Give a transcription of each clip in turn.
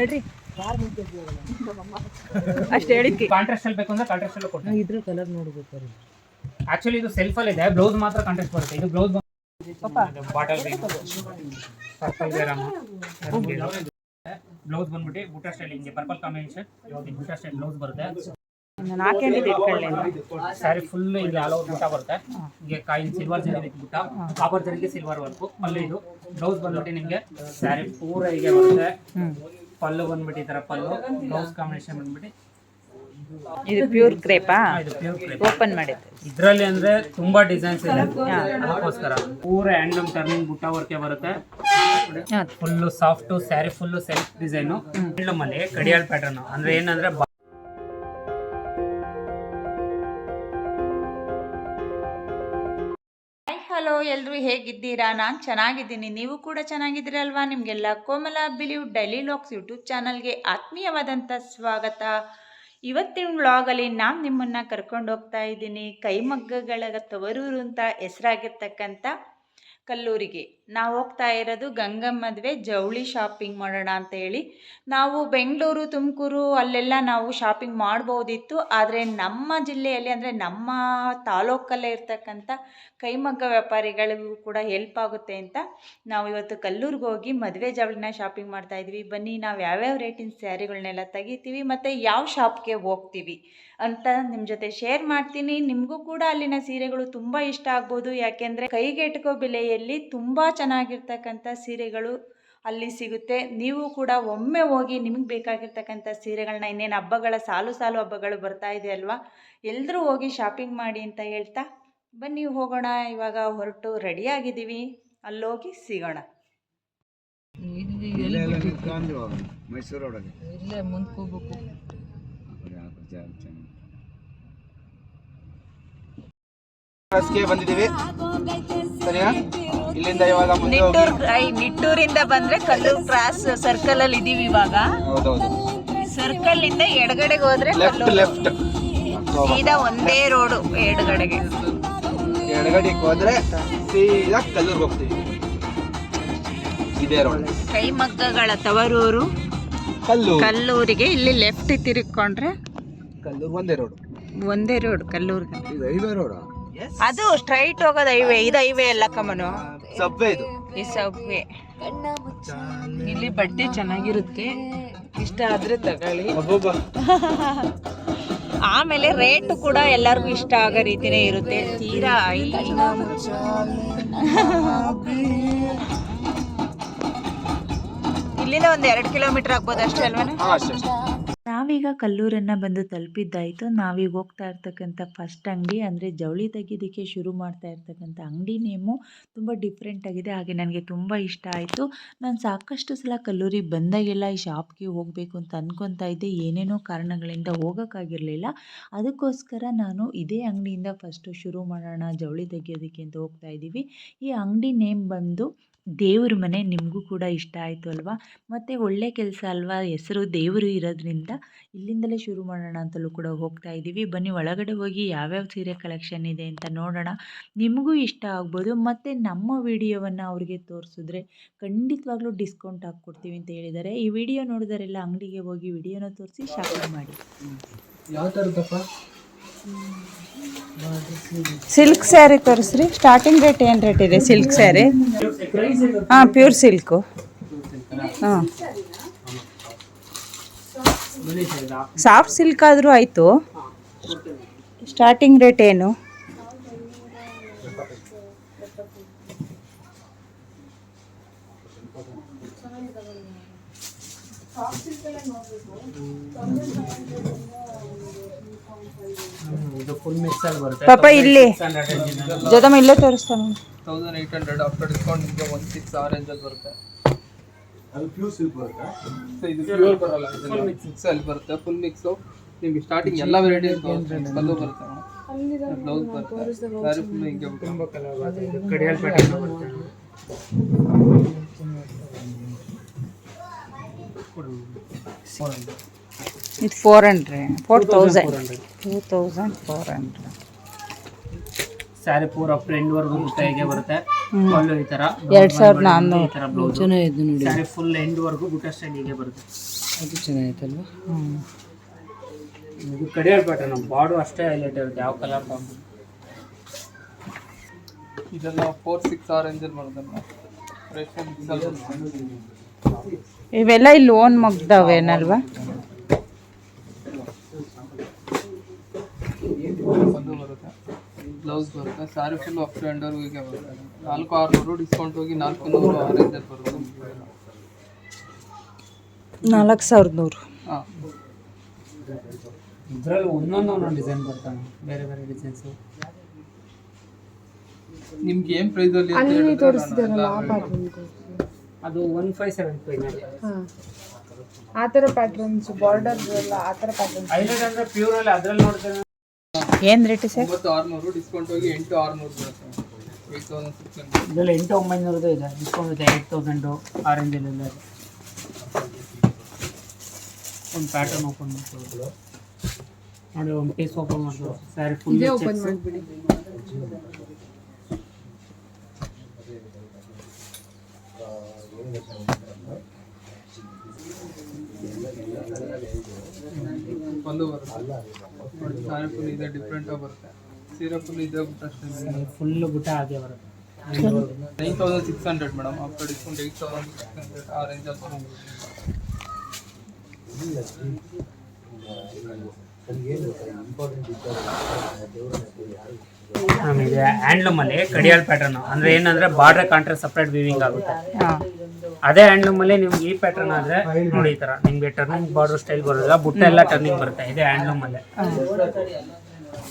ಹೇಳ್ರಿ. ಅಷ್ಟೇ ಹೇಳಿದ್ವಿ ಕಾಂಟ್ರಾಸ್ಟ್ ಅಲ್ಲಿ ಬೇಕು ಅಂದ್ರೆ ಕಾಂಟ್ರಾಸ್ಟ್ ಅಲ್ಲೂ ಕೊಡ್ತೀನಿ. ಇದ್ರ ಕಲರ್ ಆಕ್ಚುಲಿ ಇದು ಸೆಲ್ಫ್ ಅಲ್ಲಿ ಇದೆ. ಬ್ಲೌಸ್ ಮಾತ್ರ ಕಾಂಟ್ರಾಸ್ಟ್ ಬರುತ್ತೆ. ಇದು ಬ್ಲೌಸ್ ಬಾಟಲ್ ಬ್ಲೌಸ್ ಬಂದ್ಬಿಟ್ಟು ಬುಟ್ಟ ಸ್ಟೈಲ್ ಹಿಂಗೆ ಪರ್ಪಲ್ ಕಾಂಬಿನೇಷನ್ ಬುಟಾ ಸ್ಟೈಲ್ ಬ್ಲೌಸ್ ಬರುತ್ತೆ. ನಾನು ಹಾಕೊಂಡಿದ್ದು ಇಟ್ಕೊಳ್ಳಿ ಸ್ಯಾರಿ ಫುಲ್ ಇಲ್ಲಿ ಆಲ್ ಓವರ್ ಬುಟ್ಟ ಬರುತ್ತೆ. ಹಿಂಗೆ ಕಾಯಿನ್ ಸಿಲ್ವರ್ ಜರಿ ವಿತ್ ಬುಟ್ಟ. ಕಾಪರ್ ಜರಿಗೆ ಸಿಲ್ವರ್ ವರ್ಕು ಅಲ್ಲಿ ಇದು. ಬ್ಲೌಸ್ ಬಂದ್ಬಿಟ್ಟು ನಿಮಗೆ ಸ್ಯಾರಿ ಪೂರ ಹೀಗೆ ಬರುತ್ತೆ. ಪಲ್ಲು ಬಂದ್ಬಿಟ್ಟು ಈ ತರ ಪಲ್ಲು ಬ್ಲೌಸ್ ಕಾಂಬಿನೇಷನ್ ಬಂದ್ಬಿಟ್ಟು. ಇದು ಪ್ಯೂರ್ ಕ್ರೇಪಾ ಹಾ, ಇದು ಪ್ಯೂರ್ ಕ್ರೇಪ್ ಓಪನ್ ಮಾಡಿದ್ರೆ ಇದ್ರಲ್ಲಿ ಅಂದ್ರೆ ತುಂಬಾ ಡಿಸೈನ್ಸ್ ಇದೆ. ಅದಕ್ಕೋಸ್ಕರ. ಪೂರ ಹ್ಯಾಂಡ್ಲೂಮ್ ಟರ್ನಿಂಗ್ ಬುಟ್ಟ ವರ್ಕೆ ಬರುತ್ತೆ. Full soft saree full self design handloom ಅಲ್ಲಿ ಕಡಿಯಾಳ್ ಪ್ಯಾಟರ್ನ್ ಅಂದ್ರೆ ಏನಂದ್ರೆ ಎಲ್ಲರೂ ಹೇಗಿದ್ದೀರಾ? ನಾನು ಚೆನ್ನಾಗಿದ್ದೀನಿ. ನೀವು ಕೂಡ ಚೆನ್ನಾಗಿದ್ದೀರಲ್ವಾ? ನಿಮಗೆಲ್ಲ ಕೋಮಲ ಬಿಲಿವ್ ಡೈಲಿ ಲಾಕ್ಸ್ ಯೂಟ್ಯೂಬ್ ಚಾನಲ್ಗೆ ಆತ್ಮೀಯವಾದಂಥ ಸ್ವಾಗತ. ಇವತ್ತಿನ ವ್ಲಾಗಲ್ಲಿ ನಾನು ನಿಮ್ಮನ್ನು ಕರ್ಕೊಂಡು ಹೋಗ್ತಾ ಇದ್ದೀನಿ. ಕೈಮಗ್ಗಗಳ ತವರೂರು ಅಂತ ಹೆಸರಾಗಿರ್ತಕ್ಕಂಥ ಕಲ್ಲೂರಿಗೆ. ನಾವು ಹೋಗ್ತಾ ಇರೋದು ಗಂಗಮ್ಮ ಮದುವೆ, ಜವಳಿ ಶಾಪಿಂಗ್ ಮಾಡೋಣ ಅಂತ ಹೇಳಿ. ನಾವು ಬೆಂಗಳೂರು, ತುಮಕೂರು ಅಲ್ಲೆಲ್ಲ ನಾವು ಶಾಪಿಂಗ್ ಮಾಡ್ಬೋದಿತ್ತು. ಆದರೆ ನಮ್ಮ ಜಿಲ್ಲೆಯಲ್ಲಿ ಅಂದರೆ ನಮ್ಮ ತಾಲೂಕಲ್ಲೇ ಇರ್ತಕ್ಕಂಥ ಕೈಮಗ್ಗ ವ್ಯಾಪಾರಿಗಳಿಗೂ ಕೂಡ ಹೆಲ್ಪ್ ಆಗುತ್ತೆ ಅಂತ ನಾವು ಇವತ್ತು ಕಲ್ಲೂರಿಗೆ ಹೋಗಿ ಮದುವೆ, ಜವಳಿನ ಶಾಪಿಂಗ್ ಮಾಡ್ತಾ ಇದ್ವಿ. ಬನ್ನಿ, ನಾವು ಯಾವ್ಯಾವ ರೇಟಿನ ಸ್ಯಾರಿಗಳನ್ನೆಲ್ಲ ತೆಗಿತೀವಿ, ಮತ್ತು ಯಾವ ಶಾಪ್ಗೆ ಹೋಗ್ತೀವಿ? ಅಂತ ನಿಮ್ಮ ಜೊತೆ ಶೇರ್ ಮಾಡ್ತೀನಿ. ನಿಮಗೂ ಕೂಡ ಅಲ್ಲಿನ ಸೀರೆಗಳು ತುಂಬ ಇಷ್ಟ ಆಗ್ಬೋದು. ಯಾಕೆಂದರೆ ಕೈಗೆಟಕೋ ಬೆಲೆಯಲ್ಲಿ ತುಂಬ ಚೆನ್ನಾಗಿರ್ತಕ್ಕಂಥ ಸೀರೆಗಳು ಅಲ್ಲಿ ಸಿಗುತ್ತೆ. ನೀವು ಕೂಡ ಒಮ್ಮೆ ಹೋಗಿ ನಿಮಗೆ ಬೇಕಾಗಿರ್ತಕ್ಕಂಥ ಸೀರೆಗಳನ್ನ ಇನ್ನೇನು ಹಬ್ಬಗಳ ಸಾಲು ಸಾಲು ಹಬ್ಬಗಳು ಬರ್ತಾ ಇದೆ ಅಲ್ವಾ? ಎಲ್ಲರೂ ಹೋಗಿ ಶಾಪಿಂಗ್ ಮಾಡಿ ಅಂತ ಹೇಳ್ತಾ ಬನ್ನಿ ಹೋಗೋಣ. ಇವಾಗ ಹೊರಟು ರೆಡಿಯಾಗಿದ್ದೀವಿ ಅಲ್ಲೋಗಿ ಸಿಗೋಣ. ಇಲ್ಲೇ ಮೈಸೂರು ಒಳಗೆ. ಇಲ್ಲೇ ಮುಂದೆ ಹೋಗ್ಬೇಕು. ಗೆ ಬಂದಿದ್ದೀವಿ. ಸರಿಯಾ ಇಲ್ಲಿಂದ ಇವಾಗ ಮುಂದೆ ಹೋಗಿ. ನಿಟ್ಟೂರ್ ಐ ನಿಟ್ಟೂರಿಂದ ಬಂದ್ರೆ ಕಲ್ಲು ಕ್ರಾಸ್ ಸರ್ಕಲ್ ಅಲ್ಲಿ ಇದೀವಿ ಇವಾಗ. ಹೌದೌದು. ಸರ್ಕಲ್ ಇಂದ ಎಡಗಡೆಗೆ ಹೋದ್ರೆ ಲೆಫ್ಟ್ ಕಲ್ಲೂರು. ಲೆಫ್ಟ್ ಸೀದಾ ಒಂದೇ ರೋಡ್ ಎಡಗಡೆಗೆ. ಎಡಗಡೆಗೆ ಹೋದ್ರೆ ಸೀದಾ ಕಲ್ಲೂರ್ಗೆ ಹೋಗ್ತೀವಿ. ಇದೇ ರೋಡ್ ಕೈಮಗ್ಗಗಳ ತವರೂರು. ಕಲ್ಲೂರು. ಕಲ್ಲೂರಿಗೆ ಇಲ್ಲಿ ಲೆಫ್ಟ್ ತಿರುಗ್ಕೊಂಡ್ರೆ ಕಲ್ಲೂರ್ ಒಂದೇ ರೋಡ್ ಒಂದೇ ರೋಡ್ ಕಲ್ಲೂರ್ಗೆ. ಇದು ಹೈವೇ ರೋಡ್ ಅದು ಸ್ಟ್ರೈಟ್ ಹೋಗೋದು ಹೈವೇ ಇದು ಹೈವೇ ಅಲ್ಲ ಕಮನು. ಸಬ್ವೆ ಇದು. ಈ ಸಬ್ವೆ ಇಲ್ಲಿ ಬಟ್ಟೆ ಚೆನ್ನಾಗಿರುತ್ತೆ. ಇಷ್ಟ ಆದ್ರೆ ತಗೊಳ್ಳಿ. ಆಮೇಲೆ ರೇಟ್ ಕೂಡ ಎಲ್ಲರಿಗೂ ಇಷ್ಟ ಆಗೋ ರೀತಿನೇ ಇರುತ್ತೆ. ತೀರಾ ಐ ಇಲ್ಲಿಂದ ಒಂದು ಎರಡು ಕಿಲೋಮೀಟರ್ ಆಗ್ಬೋದು ಅಷ್ಟೇ ಅಲ್ವೇನಾ? ಹಾ ಅಷ್ಟೇ ಅಷ್ಟೇ. ನಾವೀಗ ಕಲ್ಲೂರನ್ನು ಬಂದು ತಲುಪಿದ್ದಾಯಿತು. ನಾವೀಗ ಹೋಗ್ತಾ ಇರ್ತಕ್ಕಂಥ ಫಸ್ಟ್ ಅಂಗಡಿ ಅಂದರೆ ಜವಳಿ ತೆಗೆಯೋದಕ್ಕೆ ಶುರು ಮಾಡ್ತಾ ಇರ್ತಕ್ಕಂಥ ಅಂಗಡಿ ನೇಮು ತುಂಬ ಡಿಫ್ರೆಂಟ್ ಆಗಿದೆ. ಹಾಗೆ ನನಗೆ ತುಂಬ ಇಷ್ಟ ಆಯಿತು. ನಾನು ಸಾಕಷ್ಟು ಸಲ ಕಲ್ಲೂರಿಗೆ ಬಂದಾಗೆಲ್ಲ ಈ ಶಾಪ್ಗೆ ಹೋಗಬೇಕು ಅಂತ ಅಂದ್ಕೊತಾ ಇದ್ದೆ. ಏನೇನೋ ಕಾರಣಗಳಿಂದ ಹೋಗೋಕ್ಕಾಗಿರಲಿಲ್ಲ. ಅದಕ್ಕೋಸ್ಕರ ನಾನು ಇದೇ ಅಂಗಡಿಯಿಂದ ಫಸ್ಟು ಶುರು ಮಾಡೋಣ, ಜವಳಿ ತೆಗೆಯೋದಕ್ಕೆ ಅಂತ ಹೋಗ್ತಾ ಇದ್ದೀವಿ. ಈ ಅಂಗಡಿ ನೇಮ್ ಬಂದು ದೇವ್ರ ಮನೆ ನಿಮಗೂ ಕೂಡ ಇಷ್ಟ ಆಯಿತು ಅಲ್ವಾ? ಮತ್ತು ಒಳ್ಳೆ ಕೆಲಸ ಅಲ್ವಾ? ಹೆಸರು ದೇವರು ಇರೋದ್ರಿಂದ ಇಲ್ಲಿಂದಲೇ ಶುರು ಮಾಡೋಣ ಅಂತಲೂ ಕೂಡ ಹೋಗ್ತಾ ಇದ್ದೀವಿ ಬನ್ನಿ, ಒಳಗಡೆ ಹೋಗಿ ಯಾವ್ಯಾವ ಸೀರೆ ಕಲೆಕ್ಷನ್ ಇದೆ ಅಂತ ನೋಡೋಣ. ನಿಮಗೂ ಇಷ್ಟ ಆಗ್ಬೋದು. ಮತ್ತು ನಮ್ಮ ವಿಡಿಯೋವನ್ನು ಅವ್ರಿಗೆ ತೋರಿಸಿದ್ರೆ ಖಂಡಿತವಾಗ್ಲೂ ಡಿಸ್ಕೌಂಟ್ ಹಾಕ್ಕೊಡ್ತೀವಿ ಅಂತ ಹೇಳಿದ್ದಾರೆ. ಈ ವಿಡಿಯೋ ನೋಡಿದರೆಲ್ಲ ಅಂಗಡಿಗೆ ಹೋಗಿ ವಿಡಿಯೋನ ತೋರಿಸಿ ಶಾಪಿಂಗ್ ಮಾಡಿ. ಯಾವ ಥರದಪ್ಪ ಸಿಲ್ಕ್ ಸ್ಯಾರಿ ತೋರಿಸ್ರಿ. ಸ್ಟಾರ್ಟಿಂಗ್ ರೇಟ್ ಏನು ರೇಟ್ ಇದೆ ಸಿಲ್ಕ್ ಸ್ಯಾರಿ ಹಾಂ ಪ್ಯೂರ್ ಸಿಲ್ಕು ಹಾಂ. ಸಾಫ್ಟ್ ಸಿಲ್ಕ್ ಆದರೂ ಆಯಿತು. ಸ್ಟಾರ್ಟಿಂಗ್ ರೇಟ್ ಏನು? ಫುಲ್ ಮಿಕ್ಸ್ ಅಲ್ಲಿ ಬರುತ್ತೆ. ಪಾಪ ಇಲ್ಲಿ 600 range ಜೊತೆ ಇಲ್ಲೇ ತೋರಿಸ್ತಾನೆ thousand eight hundred after discount ನಿಮಗೆ ಒನ್ ಸಿಕ್ಸ್ ಆ ರೇಂಜಲ್ಲಿ ಬರುತ್ತೆ. ಸೊ ಇದು ಪ್ಯೂರ್ ಬರಲ್ಲ. ಫುಲ್ ಮಿಕ್ಸ್ ಮಿಕ್ಸ್ ಅಲ್ಲಿ ಬರುತ್ತೆ. ಫುಲ್ ಮಿಕ್ಸು ನಿಮಗೆ ಸ್ಟಾರ್ಟಿಂಗ್ ಎಲ್ಲ ವೆರೈಟಿ ಕಲ್ಲು ಬರುತ್ತೆ. ಬ್ಲೌಸ್ ಬರುತ್ತೆ. ಸ್ಯಾರಿ ಫುಲ್ ಹಿಂಗೆ ತುಂಬ ಕಲರ್ ಕಡಿಯಲ್ ಪ್ಯಾಟರ್ನ್ ಬರುತ್ತೆ. ಇದು four hundred four thousand two thousand four hundred saree ಪೂರ ಫ್ರೆಂಡ್ ವರ್ಗು ಬುಟ್ಟ ಬರುತ್ತೆ. ಪಲ್ಲು ಈ ತರ. ಎರಡ್ ಸಾವಿರದ ನಾನ್ನೂರು. ಈ ತರ ಬ್ಲೌಸ್ ಚೆನ್ನಾಗಿದೆ ನೋಡಿ. ಸ್ಯಾರಿ ಫುಲ್ ಎಂಡ್ ವರ್ಗು ಬುಟ್ಟ ಸ್ಟೈಲ್ ಹೀಗೆ ಬರುತ್ತೆ. ಅದು ಚೆನ್ನಾಗಿತ್ತಲ್ವಾ? ಹ್ಞೂ ಇದು ಕಡಿಯಾಳ ನಮ್ಮ ಬಾಡು ಅಷ್ಟೇ ಹೈಲೈಟ್ ಇರುತ್ತೆ ಯಾವ ಕಲರ್ ಇದೆಲ್ಲ ಫೋರ್ ಸಿಕ್ಸ್ ಆರೆಂಜಲ್ಲಿ ಬರುತ್ತೆ ಇವೆಲ್ಲ ಇಲ್ಲಿ ಓನ್ ಮಗ್ದವೇನಲ್ವಾ ಒಂದು ಬರುತ್ತೆ ಬ್ಲೌಸ್ ಬರುತ್ತೆ. Saree full up to under ಹೀಗೆ ಬರುತ್ತೆ. ನಾಲ್ಕು ಆರ್ನೂರು ಡಿಸ್ಕೌಂಟ್ ಹೋಗಿ ನಾಲ್ಕು ನೂರು ಆರೆಂಜಲ್ಲಿ ಬರುತ್ತೆ. ನಾಲ್ಕು ಸಾವಿರದ ನೂರು ಹಾಂ. ಇದರಲ್ಲಿ ಒಂದೊಂದು ಒಂದೊಂದು ಡಿಸೈನ್ ಬರ್ತಾನೆ. ಬೇರೆ ಬೇರೆ ಡಿಸೈನ್ಸು ನಿಮ್ಗೆ ಏನು ಪ್ರೈಸಲ್ಲಿ ಅಂತ ಹೇಳಿದ್ರೆ ನಾನು ಎಲ್ಲ ಅದು ಒನ್ ಫೈವ್ ಸೆವೆನ್ ಆ ಥರ ಪ್ಯಾಟ್ರನ್ಸ್ ಬಾರ್ಡರ್ ಎಲ್ಲ ಆ ಥರ ಪ್ಯಾಟ್ರನ್ಸ್ ಹೈಲೈಟ್ ಅಂದರೆ ಪ್ಯೂರಲ್ಲಿ ಅದರಲ್ಲಿ ನೋಡ್ತಾರೆ ಏನು ರೇಟ್ ಸರ್? ಒಂಬತ್ತು ಆರುನೂರು ಡಿಸ್ಕೌಂಟ್ ಹೋಗಿ ಎಂಟು ಆರುನೂರು ಬರುತ್ತೆ. ಏಯ್ಟ್ ತೌಸಂಡ್ ಸಿಕ್ಸ್ ಹಂಡ್ರೆಡ್ ಇದರಲ್ಲಿ ಎಂಟು ಒಂಬೈನೂರದ್ದು ಇದೆ. ಡಿಸ್ಕೌಂಟ್ ಇದೆ ಏಯ್ಟ್ ತೌಸಂಡು ಆರೆಂಜಲ್ಲೆಲ್ಲ ಇದೆ. ಒಂದು ಪ್ಯಾಟರ್ನ್ ಓಪನ್ ಮಾಡ್ಕೊಳ್ಳೋದು. ನೋಡಿ ಒಂದು ಪೀಸ್ ಓಪನ್ ಮಾಡೋದು ಸ್ಯಾರಿ ಫುಲ್ ಓಪನ್ ಮಾಡಿಬಿಡಿ. ಒಂದು ಬರುತ್ತೆ. ನೋಡಿ ಫುಲ್ ಇದೆ ಡಿಫ್ರೆಂಟ್ ಬರುತ್ತೆ. ಸೀರೆ ಫುಲ್ ಇದೆ ಬಿಟ್ಟು ಅಷ್ಟೇ ಫುಲ್ ಬುಟ್ಟ ಹಾಗೆ ಬರುತ್ತೆ. Nine thousand six hundred madam after discount eight thousand six hundred ಆ ರೇಂಜಲ್ಲಿ ನಮಗೆ ಹ್ಯಾಂಡ್ಲೂಮಲ್ಲಿ ಕಡಿಯಾಲ್ ಪ್ಯಾಟರ್ನ್ ಅಂದ್ರೆ ಏನಂದ್ರೆ ಬಾರ್ಡರ್ ಕಾಂಟ್ರಾಸ್ಟ್ ಸಪ್ರೇಟ್ ವಿವಿಂಗ್ ಆಗುತ್ತೆ. ಅದೇ ಹ್ಯಾಂಡ್ಲೂಮಲ್ಲಿ ನಿಮ್ಗೆ ಈ ಪ್ಯಾಟರ್ನ್ ಆದ್ರೆ ನೋಡಿ ಈ ತರ. ನಿಮ್ಗೆ ಟರ್ನಿಂಗ್ ಬಾರ್ಡರ್ ಸ್ಟೈಲ್ ಬರೋದಿಲ್ಲ ಬುಟ್ಟ ಎಲ್ಲ ಟರ್ನಿಂಗ್ ಬರುತ್ತೆ ಇದೆ ಹ್ಯಾಂಡ್ಲೂಮಲ್ಲೇ ಅಲ್ಲಿ.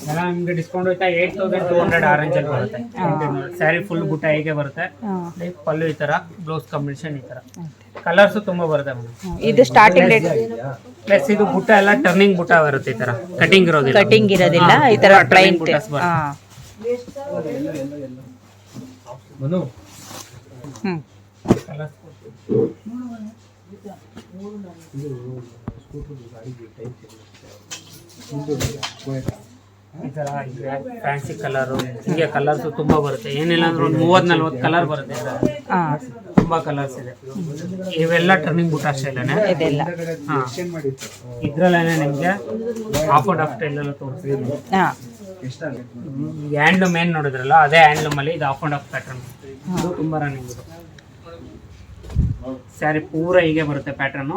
ನಿಮಗೆ ಡಿಸ್ಕೌಂಟ್ ಹೋಯ್ತಾ ಏಟ್ ತೌಸಂಡ್ ಟೂ ಹಂಡ್ರೆಡ್ ಆರೆಂಜಲ್ಲಿ ಬರುತ್ತೆ. ಸ್ಯಾರಿ ಫುಲ್ ಬುಟ್ಟ ಹೇಗೆ ಬರುತ್ತೆ. ಪಲ್ಲು ಈ ತರ ಬ್ಲೌಸ್ ಕಾಂಬಿನೇಷನ್ ಈ ತರ. ಕಲರ್ಸ್ ತುಂಬಾ ಬರುತ್ತೆ ಇದು ಸ್ಟಾರ್ಟಿಂಗ್ ರೇಟ್ ಪ್ಲಸ್ ಇದು ಬುಟ್ಟ ಎಲ್ಲ ಟರ್ನಿಂಗ್ ಬುಟ್ಟ ಬರುತ್ತೆ ಈ ತರ. ಕಟಿಂಗ್ ಇರೋದಿಲ್ಲ. ಕಟಿಂಗ್ ಇರೋದಿಲ್ಲ ಈ ತರ ಟ್ರೈನ್ ಪ್ಲೈಂಟ್ ಈ ಥರ ಇದೆ ಫ್ಯಾನ್ಸಿ ಕಲರು ಹಿಂಗೆ ಕಲರ್ಸು ತುಂಬ ಬರುತ್ತೆ. ಏನಿಲ್ಲ ಅಂದ್ರೆ ಒಂದು ಮೂವತ್ತು ನಲ್ವತ್ತು ಕಲರ್ ಬರುತ್ತೆ. ತುಂಬಾ ಹಾಂ. ತುಂಬ ಕಲರ್ಸ್ ಇದೆ. ಇವೆಲ್ಲ ಟರ್ನಿಂಗ್ ಬೂಟ್ ಅಷ್ಟೇ ಇದೆಲ್ಲ. ಹಾಂ. ಇದ್ರಲ್ಲೇನೆ ನಿಮಗೆ ಆಫ್ ಅಂಡ್ ಆಫ್ ಸ್ಟೈಲೆಲ್ಲ ತೋರಿಸ್ತೀನಿ. ಹಾಂ ಹ್ಯಾಂಡ್ಲೂಮ್ ಏನು ನೋಡಿದ್ರಲ್ಲ ಅದೇ ಹ್ಯಾಂಡ್ಲೂಮಲ್ಲಿ ಇದು ಆಫ್ ಅಂಡ್ ಆಫ್ ಪ್ಯಾಟರ್ನ್ ಇದು ತುಂಬ ರನ್ನಿಂಗ್ ಇದು. ಸ್ಯಾರಿ ಪೂರ ಹೀಗೆ ಬರುತ್ತೆ ಪ್ಯಾಟರ್ನು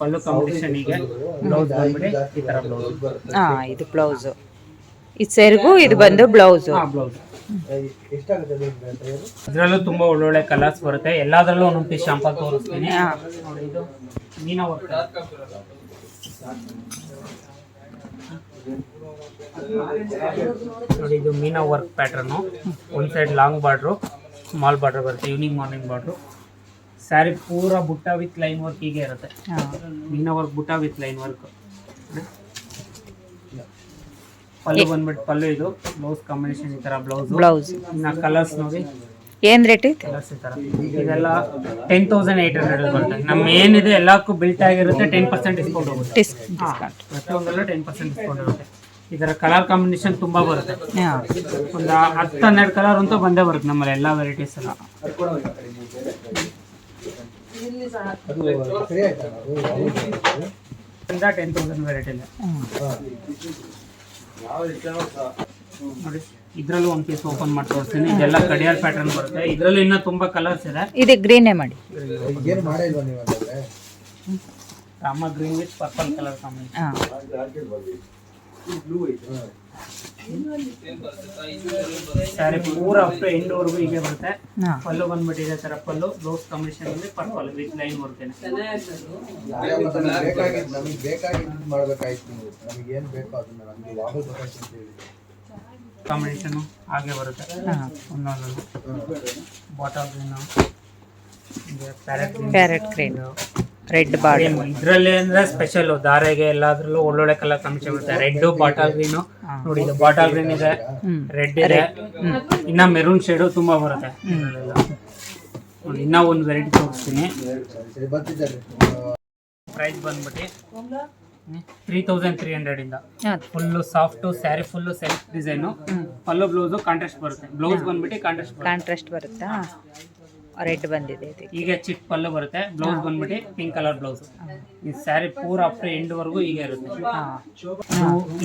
ಪಲ್ಲು ಕಾಂಬಿನೇಷನ್ ಹೀಗೆ. ಬ್ಲೌಸ್ ಬಂದ್ಬಿಡಿ ಈ ಥರ ಬ್ಲೌಸ್ ಹಾ ಇದು ಬ್ಲೌಸ್ ಇದು ಸೆರಗು ಇದು ಬಂದು ಬ್ಲೌಸ್ ಹಾಂ ಬ್ಲೌಸ್ ಇದರಲ್ಲೂ ತುಂಬಾ ಒಳ್ಳೊಳ್ಳೆ ಕಲರ್ಸ್ ಬರುತ್ತೆ. ಎಲ್ಲಾದ್ರಲ್ಲೂ ಒಂದೊಂದು ಪೀಸ್ ಶಾಂಪಲ್ ತೋರಿಸ್ತೀನಿ. ನೋಡಿ ಇದು ಮೀನಾ ವರ್ಕ್ ನೋಡಿ ಇದು ಮೀನಾ ವರ್ಕ್ ಪ್ಯಾಟರ್ನು ಒಂದು side long border small border ಬರುತ್ತೆ ಈವ್ನಿಂಗ್ ಮಾರ್ನಿಂಗ್ ಬಾರ್ಡ್ರು ಸ್ಯಾರಿ ಪೂರ ಬುಟ್ಟ ವಿತ್ ಲೈನ್ ವರ್ಕ್ ಹೀಗೆ ಇರುತ್ತೆ. ಮೀನಾ ವರ್ಕ್ ಬುಟ್ಟ ವಿತ್ ಲೈನ್ ವರ್ಕ್ ಪಲ್ಲು ಬಂದ್ಬಿಟ್ಟು ಪಲ್ಲು ಇದು ಬ್ಲೌಸ್ ಕಾಂಬಿನೇಷನ್ ಈ ತರ ಬ್ಲೌಸ್ ಬ್ಲೌಸ್ ಇನ್ನ ಕಲರ್ಸ್ ನೋಡಿ. ಏನು ರೇಟ್ ಈ ಇದೆಲ್ಲ ಟೆನ್ ತೌಸಂಡ್ ಏಯ್ಟ್ ಹಂಡ್ರೆಡ್ ಬರುತ್ತೆ. ನಮ್ಮ ಏನಿದೆ ಎಲ್ಲಕ್ಕೂ ಬಿಲ್ಟ್ ಆಗಿರುತ್ತೆ ಟೆನ್ ಪರ್ಸೆಂಟ್ ಡಿಸ್ಕೌಂಟ್ ಹೋಗುತ್ತೆ. ಡಿಸ್ಕೌಂಟ್ ಪ್ರತಿಯೊಂದರಲ್ಲೂ ಟೆನ್ ಪರ್ಸೆಂಟ್ ಡಿಸ್ಕೌಂಟ್ ಇರುತ್ತೆ. ಇದರ ಕಲರ್ ಕಾಂಬಿನೇಷನ್ ತುಂಬಾ ಬರುತ್ತೆ. ಒಂದು ಹತ್ತು ಹನ್ನೆರಡು ಕಲರ್ ಅಂತೂ ಬಂದೇ ಬರುತ್ತೆ ನಮ್ಮಲ್ಲಿ ಎಲ್ಲ ವೆರೈಟೀಸ್ ಎಲ್ಲ. ಟೆನ್ ತೌಸಂಡ್ ವೆರೈಟಿ ನೋಡಿ. ಇದ್ರಲ್ಲೂ ಒಂದ್ ಪೀಸ್ ಓಪನ್ ಮಾಡಿ ತೋರಿಸ್ತೀನಿ. ಇದೆಲ್ಲ ಕಡಿಯಾಲ್ ಪ್ಯಾಟರ್ನ್ ಬರುತ್ತೆ. ಇದರಲ್ಲೂ ಇನ್ನೂ ತುಂಬಾ ಕಲರ್ಸ್ ಇದೆ. ಇದು ಗ್ರೀನೇ ಮಾಡಿ. Rama green with purple colour combination ಹಾಂ. ಸ್ಯಾರಿ ಪೂರ ಅಪ್ ಟು ಎಂಡ್ವರೆಗೂ ಹೀಗೆ ಬರುತ್ತೆ. ಪಲ್ಲು ಬಂದ್ಬಿಟ್ಟಿದೆ ತರ ಪಲ್ಲು. ಬ್ಲೌಸ್ ಕಾಂಬಿನೇಷನ್ ಅಲ್ಲಿ ಪರ್ಪಲ್ ವಿತ್ ಲೈನ್ ಬರ್ತೇನೆ ಬೇಕಾಗಿದ್ದು ನಮಗೆ ಬೇಕಾಗಿದ್ದು ಮಾಡ್ಬೇಕಾಯ್ತು ನೀವು. ನಮಗೆ ಏನು ಬೇಕೋ ಅದನ್ನ ನಮಗೆ ವಾಪಸ್ ಬೇಕಾಗ್ತದೆ ಕಾಂಬಿನೇಷನ್ ಹಾಗೆ ಬರುತ್ತೆ. ಒಂದೊಂದು bottle green parrot parrot green red bottle ಇದರಲ್ಲಿ ಅಂದ್ರೆ ಸ್ಪೆಷಲ್ ಧಾರೆಗೆ ಎಲ್ಲಾದ್ರಲ್ಲೂ ಒಳ್ಳೊಳ್ಳೆ ಕಲರ್ ಕಾಂಬಿನೇಷನ್ ಬರುತ್ತೆ ರೆಡ್ ಬಾಟಲ್ ಗ್ರೀನ್ ನೋಡಿ ಇದು ಬಾಟಲ್ ಗ್ರೀನ್ ಇದೆ. ರೆಡ್ ಇದೆ. ಇನ್ನ ಮೆರೂನ್ ಶೇಡು ತುಂಬಾ ಬರುತ್ತೆ. ಇನ್ನ ಒಂದು ವೆರೈಟಿ ತೋರಿಸ್ತೀನಿ. ಪ್ರೈಸ್ ಬಂದ್ಬಿಟ್ಟು ತ್ರೀ ತೌಸಂಡ್ ತ್ರೀ ಹಂಡ್ರೆಡ್ ಇಂದ. Full soft saree full self design ಪಲ್ಲು ಬ್ಲೌಸು ಕಾಂಟ್ರಾಸ್ಟ್ ಬರುತ್ತೆ. ಬ್ಲೌಸ್ ಬಂದ್ಬಿಟ್ಟು ಕಾಂಟ್ರಾಸ್ಟ್ ಕಾಂಟ್ರಾಸ್ಟ್ ಬರುತ್ತಾ? ರೆಡ್ ಬಂದಿದೆ ಈಗ ಚಿಕ್ಕ ಪಲ್ಲು ಬರುತ್ತೆ. ಬ್ಲೌಸ್ ಬಂದ್ಬಿಟ್ಟು ಪಿಂಕ್ ಕಲರ್ ಬ್ಲೌಸ್ ಈ ಸ್ಯಾರಿ ಪೂರ ಅಪ್ ಟು ಎಂಡ್ ವರೆಗೂ ಹೀಗೆ ಇರುತ್ತೆ.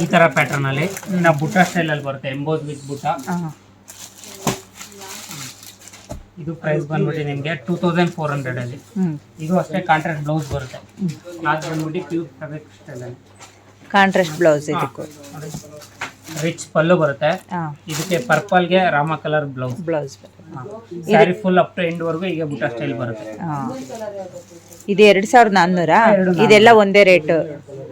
ಈ ತರ ಪ್ಯಾಟರ್ನ್ ಅಲ್ಲಿ ಇನ್ನ ಬುಟ್ಟ ಸ್ಟೈಲ್ ಅಲ್ಲಿ ಬರುತ್ತೆ ಎಂಬೋಸ್ ವಿತ್ ಬುಟ್ಟ. ಇದು ಪ್ರೈಸ್ ಬಂದ್ಬಿಟ್ಟು ನಿಮಗೆ ಟೂ ತೌಸಂಡ್ ಫೋರ್ ಹಂಡ್ರೆಡ್ ಅಲ್ಲಿ. ಇದು ಅಷ್ಟೇ ಕಾಂಟ್ರಾಕ್ಟ್ ಬ್ಲೌಸ್ ಬರುತ್ತೆ. ಅದು ಬಂದ್ಬಿಟ್ಟು ಪ್ಯೂರ್ ಫ್ಯಾಬ್ರಿಕ್ ಸ್ಟೈಲ್ ಅಲ್ಲಿ. ಕಾಂಟ್ರಾಸ್ಟ್ ಬ್ಲೌಸ್ ಇದಕ್ಕೂ. ರಿಚ್ ಪಲ್ಲು ಬರುತ್ತೆ. ಇದಕ್ಕೆ ಪರ್ಪಲ್ಗೆ Rama colour blouse blouse saree full up to end ವರೆಗೂ ಈಗ ಬುಟ್ಟ ಸ್ಟೈಲ್ ಬರುತ್ತೆ. ಹಾಂ. ಇದು ಎರಡು ಸಾವಿರದ ನಾನ್ನೂರಾ? ಇದೆಲ್ಲ ಒಂದೇ ರೇಟ್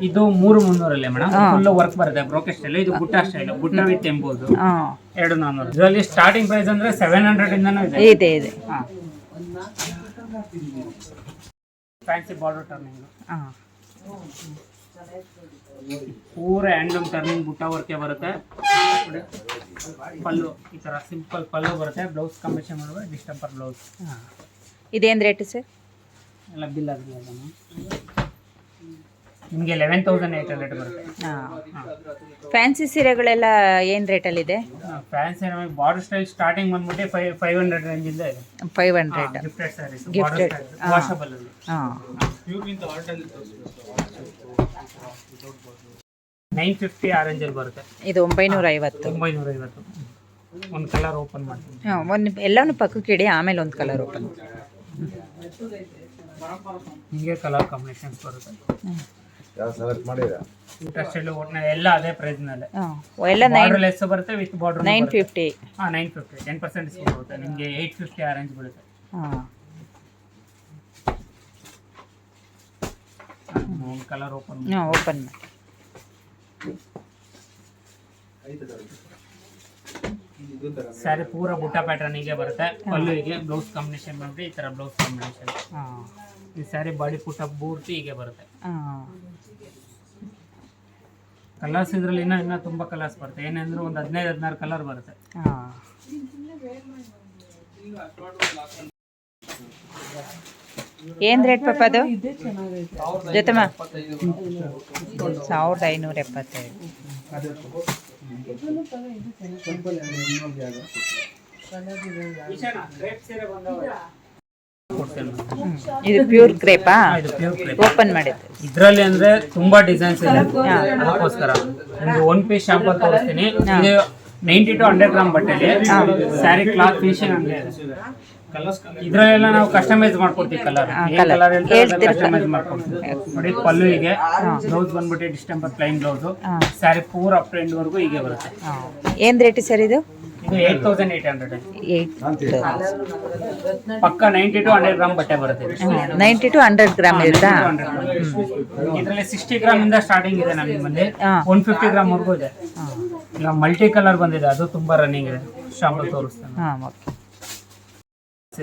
ಇದು ಮೂರು ಮುನ್ನೂರಲ್ಲೇ ಮೇಡಮ್ ಫುಲ್ ವರ್ಕ್ ಬರುತ್ತೆ ಬ್ರೋಕೆ ಸ್ಟೈಲ್ ಇದು ಬುಟ್ಟ ಸ್ಟೈಲ್ ಬುಟ್ಟ ವಿತ್ ಎಂಬುದು ಹಾಂ. ಎರಡು ನಾನ್ನೂರು. ಇದರಲ್ಲಿ ಸ್ಟಾರ್ಟಿಂಗ್ ಪ್ರೈಸ್ ಅಂದ್ರೆ ಸೆವೆನ್ ಹಂಡ್ರೆಡ್ ಇಂದನೂ ಇದೆ. ಇದೆ ಇದೆ. ಫ್ಯಾನ್ಸಿ ಬಾರ್ಡರ್ ಟರ್ನಿಂಗ್ ಹಾಂ. ಪೂರ ಹ್ಯಾಂಡ್ಲೂಮ್ ಟರ್ನಿಂಗ್ ಬುಟ್ಟ ವರ್ಕೆ ಬರುತ್ತೆ. ಪಲ್ಲು ಈ ತರ ಸಿಂಪಲ್ ಪಲ್ಲು ಬರುತ್ತೆ. ಬ್ಲೌಸ್ ಕಾಂಬಿನೇಷನ್ ಮಾಡುವ ಡಿಸ್ಟಂಪರ್ ಬ್ಲೌಸ್ ಹಾಂ. ಇದೇನು ರೇಟ್ ಸರ್? ಎಲ್ಲ ಬಿಲ್ ಆಗಿದೆ ಅದನ್ನು ನಿಮಗೆ ಲೆವೆನ್ ತೌಸಂಡ್ ಏಟ್ ಹಂಡ್ರೆಡ್ ಬರುತ್ತೆ. ಹಾಂ. ಫ್ಯಾನ್ಸಿ ಸೀರೆಗಳೆಲ್ಲ ಏನು ರೇಟಲ್ಲಿದೆ ಫ್ಯಾನ್ಸಿ ನಮಗೆ ಬಾರ್ಡರ್ ಸ್ಟೈಲ್ ಸ್ಟಾರ್ಟಿಂಗ್ ಬಂದ್ಬಿಟ್ಟು ಫೈವ್ ಫೈವ್ ಹಂಡ್ರೆಡ್ ರೇಂಜಿಂದ ಇದೆ five hundred gifted sarees. Washable ಅಲ್ಲಿ. ಹಾಂ. ನೈನ್ ಫಿಫ್ಟಿ ಆರೆಂಜಲ್ಲಿ ಬರುತ್ತೆ. ಇದು ಒಂಬೈನೂರ ಐವತ್ತು ಒಂಬೈನೂರ ಐವತ್ತು ಒಂದು ಕಲರ್ ಓಪನ್ ಮಾಡ್ತೀನಿ ಹಾಂ ಒಂದು ಎಲ್ಲನೂ ಪಕ್ಕಕ್ಕೆ ಇಡಿ ಆಮೇಲೆ ಒಂದು ಕಲರ್ ಓಪನ್ ಹಿಂಗೆ ಕಲರ್ ಕಾಂಬಿನೇಷನ್ಸ್ ಬರುತ್ತೆ. ಯಾವ ಸೆಲೆಕ್ಟ್ ಮಾಡಿರಾ ಇಂಟ್ರೆಸ್ಟ್ ಒಟ್ಟಿನಲ್ಲಿ ಎಲ್ಲ ಅದೇ ಪ್ರೈಸ್ನಲ್ಲೇ ಹಾಂ ಎಲ್ಲ ನೈನ್ ಬಾರ್ಡರ್ ಲೆಸ್ ಬರುತ್ತೆ ವಿತ್ ಬಾರ್ಡರ್ ನೈನ್ ಫಿಫ್ಟಿ ಹಾಂ nine fifty ten percent discount ಬರುತ್ತೆ. ನಿಮಗೆ ಏಯ್ಟ್ ಫಿಫ್ಟಿ ಆರೆಂಜ್ ಬೀಳುತ್ತೆ. ಹಾಂ. ಒಂದು ಕಲರ್ ಓಪನ್ ಹಾಂ ಓಪನ್ ಮಾಡಿ. ಸ್ಯಾರಿ ಪೂರ ಬುಟ್ಟ ಪ್ಯಾಟರ್ನ್ ಹೀಗೆ ಬರುತ್ತೆ. ಪಲ್ಲು ಹೀಗೆ ಬ್ಲೌಸ್ ಕಾಂಬಿನೇಷನ್ ಬಂದ್ರೆ ಈ ತರ ಬ್ಲೌಸ್ ಕಾಂಬಿನೇಷನ್ ಹಾಂ. ಈ ಸ್ಯಾರಿ ಬಾಡಿ ಪುಟ್ಟ ಪೂರ್ತಿ ಹೀಗೆ ಬರುತ್ತೆ. ಹಾಂ. ಕಲರ್ಸ್ ಇದ್ರಲ್ಲಿ ಇನ್ನೂ ಇನ್ನೂ ತುಂಬ ಕಲರ್ಸ್ ಬರುತ್ತೆ. ಏನಂದ್ರೆ ಒಂದು ಹದಿನೈದು ಹದಿನಾರು ಕಲರ್ ಬರುತ್ತೆ. ಹಾಂ. ಏನು ರೇಟ್ ಪಾಪ ಅದು? ಜೊತೆಮ್ಮ? ಸಾವಿರದ ಐನೂರ ಎಪ್ಪತ್ತೈದು. ಇದು ಪ್ಯೂರ್ ಕ್ರೇಪಾ ಇದು ಪ್ಯೂರ್ ಕ್ರೇಪ್ ಓಪನ್ ಮಾಡಿದ್ದು. ಇದರಲ್ಲಿ ಅಂದ್ರೆ ತುಂಬಾ ಡಿಸೈನ್ಸ್ ಇದೆ. ಅದಕ್ಕೋಸ್ಕರ. ಒಂದು ಒನ್ ಪೀಸ್ ಶಾಂಪಲ್ ತೋರಿಸ್ತೀನಿ. ಇದು ನೈಂಟಿ ಟು ಹಂಡ್ರೆಡ್ ಗ್ರಾಮ್ ಬಟ್ಟೆ ಸ್ಯಾರಿ ಕ್ಲಾತ್ ಫಿನಿಶಿಂಗ್ ಹಂಗೆ ಇದ್ರಲ್ಲೆಲ್ಲ ನಾವು ಕಸ್ಟಮೈಸ್ ಮಾಡ್ಕೊಡ್ತೀವಿ ಕಲರ್. ಕಲರ್ ಹೇಳ್ತೀರಿ ಕಸ್ಟಮೈಸ್ ಮಾಡ್ಕೊಡ್ತೀವಿ. ನೋಡಿ ಪಲ್ಲು ಹೀಗೆ. ಬ್ಲೌಸ್ ಬಂದ್ಬಿಟ್ಟು ಡಿಸ್ಟೆಂಪರ್ ಪ್ಲೈನ್ ಬ್ಲೌಸ್ ಸ್ಯಾರಿ ಪೂರ್ ಅಪ್ ಎಂಡ್ ವರೆಗೂ ಹೀಗೆ ಬರುತ್ತೆ. ಏನು ರೇಟ್ ಸರ್ ಇದು? ಇದು eight thousand eight hundred eight ಪಕ್ಕ ನೈಂಟಿ ಟು ಹಂಡ್ರೆಡ್ ಗ್ರಾಮ್ ಬಟ್ಟೆ ಬರುತ್ತೆ. ನೈಂಟಿ ಟು ಹಂಡ್ರೆಡ್ ಗ್ರಾಮ್ ಇರುತ್ತಾ? ಇದರಲ್ಲಿ ಸಿಕ್ಸ್ಟಿ ಗ್ರಾಮ್ ಇಂದ ಸ್ಟಾರ್ಟಿಂಗ್ ಇದೆ ನಮಗೆ ಬಂದು. ಒನ್ ಫಿಫ್ಟಿ ಗ್ರಾಮ್ ವರ್ಗೂ ಇದೆ. ಈಗ ಮಲ್ಟಿ ಕಲರ್ ಬಂದಿದೆ. ಅದು ತುಂಬಾ ರನ್ನಿಂಗ್ ಇದೆ. ಶಾಂಪಲ್ ತೋರಿಸ್ತಾನೆ. ಹಾಂ ಓಕೆ